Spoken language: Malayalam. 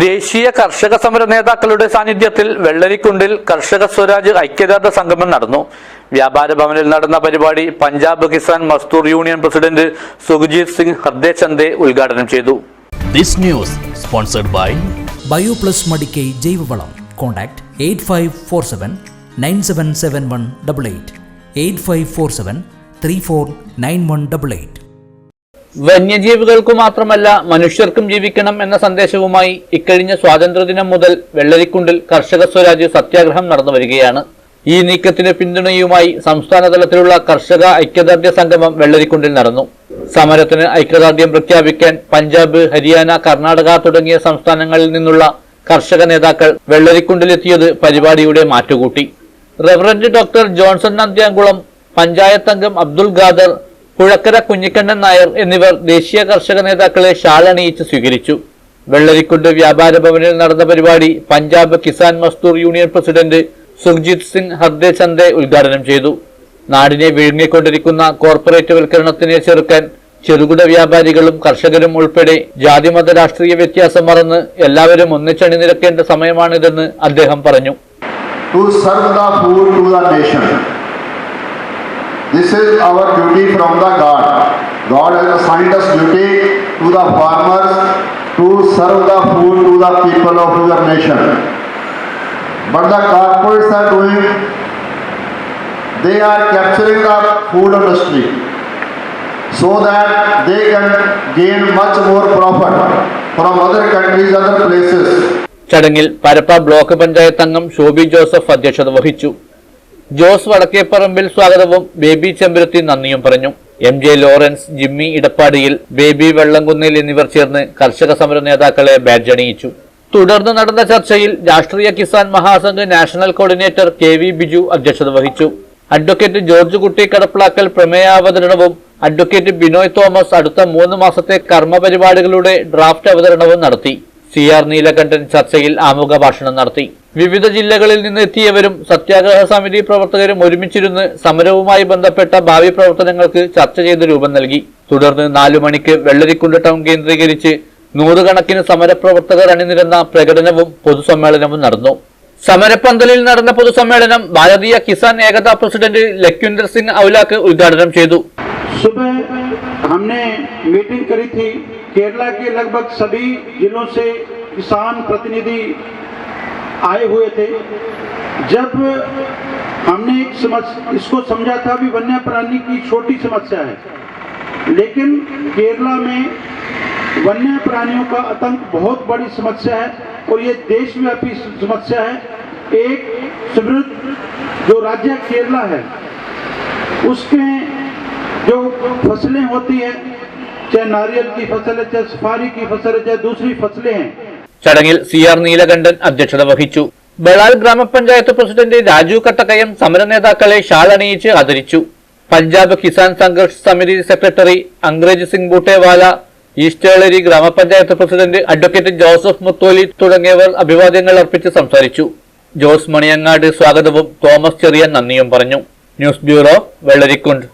ദേശീയ കർഷക സമര നേതാക്കളുടെ സാന്നിധ്യത്തിൽ വെള്ളരിക്കുണ്ടിൽ കർഷക സ്വരാജ് ഐക്യദാർഢ്യ സംഗമം നടന്നു. വ്യാപാര ഭവനിൽ നടന്ന പരിപാടി പഞ്ചാബ് കിസാൻ മസ്ദൂർ യൂണിയൻ പ്രസിഡന്റ് സുഖ്ജീത് സിംഗ് ഹർദേചന്ദെ ഉദ്ഘാടനം ചെയ്തു. This news sponsored by Bioplus Madikkai ജൈവവളം. Contact eight five four seven nine seven seven one double eight. Eight five four seven three four nine one double eight. വന്യജീവികൾക്കു മാത്രമല്ല മനുഷ്യർക്കും ജീവിക്കണം എന്ന സന്ദേശവുമായി ഇക്കഴിഞ്ഞ സ്വാതന്ത്ര്യദിനം മുതൽ വെള്ളരിക്കുണ്ടിൽ കർഷക സ്വരാജ് സത്യാഗ്രഹം നടന്നു വരികയാണ്. ഈ നീക്കത്തിന് പിന്തുണയുമായി സംസ്ഥാന തലത്തിലുള്ള കർഷക ഐക്യദാർഢ്യ സംഗമം വെള്ളരിക്കുണ്ടിൽ നടന്നു. സമരത്തിന് ഐക്യദാർഢ്യം പ്രഖ്യാപിക്കാൻ പഞ്ചാബ് ഹരിയാന കർണാടക തുടങ്ങിയ സംസ്ഥാനങ്ങളിൽ നിന്നുള്ള കർഷക നേതാക്കൾ വെള്ളരിക്കുണ്ടിലെത്തിയത് പരിപാടിയുടെ മാറ്റുകൂട്ടി. Reverend doctor Johnson Nandyankulam panchayat അംഗം അബ്ദുൽ ഖാദർ പുഴക്കര കുഞ്ഞിക്കണ്ണൻ നായർ എന്നിവർ ദേശീയ കർഷക നേതാക്കളെ ഷാളണിയിച്ച് സ്വീകരിച്ചു. വെള്ളരിക്കുണ്ട് വ്യാപാര ഭവനിൽ നടന്ന പരിപാടി പഞ്ചാബ് കിസാൻ മസ്ദൂർ യൂണിയൻ പ്രസിഡന്റ് സുഖ്ജിത് സിംഗ് ഹർദേ ചന്ദെ ഉദ്ഘാടനം ചെയ്തു. നാടിനെ വിഴുങ്ങിക്കൊണ്ടിരിക്കുന്ന കോർപ്പറേറ്റ് വൽക്കരണത്തിനെ ചെറുക്കാൻ ചെറുകിട വ്യാപാരികളും കർഷകരും ഉൾപ്പെടെ ജാതിമത രാഷ്ട്രീയ വ്യത്യാസം മറന്ന് എല്ലാവരും ഒന്നിച്ചണി നിരക്കേണ്ട സമയമാണിതെന്ന് അദ്ദേഹം പറഞ്ഞു. To serve the food to the nation. This is our duty from the God. God has assigned us duty to the farmers to serve the food to the people of your nation. But the corporates are doing, they are capturing the food industry so that they can gain much more profit from other countries, other places. ചടങ്ങിൽ പരപ്പ ബ്ലോക്ക് പഞ്ചായത്ത് അംഗം ഷോബി ജോസഫ് അധ്യക്ഷത വഹിച്ചു ജോസ് വടക്കേപ്പറമ്പിൽ സ്വാഗതവും ബേബി ചെമ്പരത്തി നന്ദിയും പറഞ്ഞു. M J Lawrence Jimmy ഇടപ്പാടിയിൽ baby വെള്ളംകുന്നിൽ എന്നിവർ ചേർന്ന് കർഷക സമര നേതാക്കളെ ബാഡ്ജ് അണിയിച്ചു. തുടർന്ന് നടന്ന ചർച്ചയിൽ Rashtriya Kisan Mahasangh national coordinator K V Biju അധ്യക്ഷത വഹിച്ചു. അഡ്വക്കേറ്റ് ജോർജ് കുട്ടി കടപ്പിളാക്കൽ പ്രമേയാവതരണവും അഡ്വക്കേറ്റ് ബിനോയ് തോമസ് അടുത്ത മൂന്ന് മാസത്തെ കർമ്മപരിപാടികളുടെ ഡ്രാഫ്റ്റ് അവതരണവും നടത്തി. സി ആർ നീലകണ്ഠൻ ചർച്ചയിൽ ആമുഖ ഭാഷണം നടത്തി വിവിധ ജില്ലകളിൽ നിന്ന് എത്തിയവരും സത്യാഗ്രഹ സമിതി പ്രവർത്തകരും ഒരുമിച്ചിരുന്ന് സമരവുമായി ബന്ധപ്പെട്ട ഭാവി പ്രവർത്തനങ്ങൾക്ക് ചർച്ച ചെയ്ത് രൂപം നൽകി തുടർന്ന് നാലു മണിക്ക് വെള്ളരിക്കുണ്ട് ടൗൺ കേന്ദ്രീകരിച്ച് നൂറുകണക്കിന് സമരപ്രവർത്തകർ അണിനിരന്ന പ്രകടനവും പൊതുസമ്മേളനവും നടന്നു സമരപ്പന്തലിൽ നടന്ന പൊതുസമ്മേളനം ഭാരതീയ കിസാൻ ഏകതാ പ്രസിഡന്റ് ലഖ്വിന്ദർ സിംഗ് ഔലാക്ക് ഉദ്ഘാടനം ചെയ്തു सुबह हमने मीटिंग करी थी केरला के लगभग सभी जिलों से किसान प्रतिनिधि आए हुए थे। जब हमने एक समझ इसको समझा था भी वन्य प्राणी की छोटी समस्या है। लेकिन केरला में वन्य प्राणियों का आतंक बहुत बड़ी समस्या है और ये देशव्यापी समस्या है। एक समृद्ध जो राज्य केरला है, उसके जो फ़सलें होती हैं चाहे नारियल की फसल है चाहे सफारी की फसल है चाहे दूसरी फसलें हैं ചടങ്ങിൽ സി ആർ നീലകണ്ഠൻ അധ്യക്ഷത വഹിച്ചു ബളാൽ ഗ്രാമപഞ്ചായത്ത് പ്രസിഡന്റ് രാജു കട്ടക്കയം സമര നേതാക്കളെ ഷാൾ അണിയിച്ച് ആദരിച്ചു പഞ്ചാബ് കിസാൻ സംഘർഷ് സമിതി സെക്രട്ടറി അംഗ്രേജ് സിംഗ് ബൂട്ടേവാല ഈസ്റ്റേളരി ഗ്രാമപഞ്ചായത്ത് പ്രസിഡന്റ് അഡ്വക്കേറ്റ് ജോസഫ് മുത്തോലി തുടങ്ങിയവർ അഭിവാദ്യങ്ങൾ അർപ്പിച്ച് സംസാരിച്ചു ജോസ് മണിയങ്ങാട് സ്വാഗതവും തോമസ് ചെറിയൻ നന്ദിയും പറഞ്ഞു ന്യൂസ് ബ്യൂറോ വെള്ളരിക്കുണ്ട്